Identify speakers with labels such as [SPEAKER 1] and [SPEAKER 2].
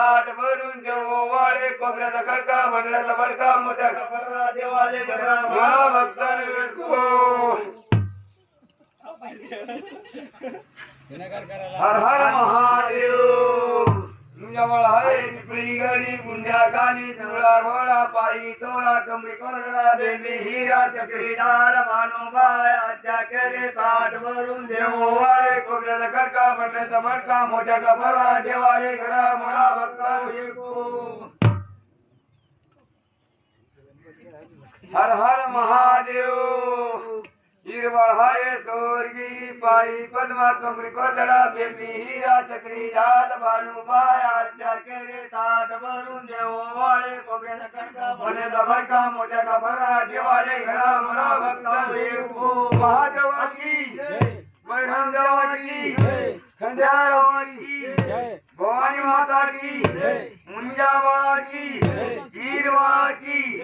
[SPEAKER 1] ताट भरून देऊ वाळे कोंबड्याचा खडका भंडल्याचा बडका मोठ्या कपरा
[SPEAKER 2] देवाले
[SPEAKER 1] या भक्ताने विटको हर हर महादेव. तुझ्यावर हाय पिपळी गडी बुंड्या काली तुळा घोडा पायी तोळा कमळी कोरडा बेंबी हिरा चक्री डाळ मानोबाय आजच्या केले ताट वरून देव वाळे कोबऱ्याचा कडका पडल्याचा मटका मोठ्याचा भरवा देवाळे घरा मला भक्ता येतो. हर हर महादेव. हिरवळ हाय स्वर्गी पायी पद्मा कमरी कोदडा बेबी हिरा चक्री ढाल बाणू आजच्या केळे ताट भरून देव वाळे
[SPEAKER 2] कोबऱ्याचा कडका
[SPEAKER 1] भण्याचा भडका मोठ्याचा भरा देवाले घरा मला भक्ता येऊ महादेवाची बैरम देवाची खंड्या भवानी माता की मुंजा बाळाची हीर बाळाची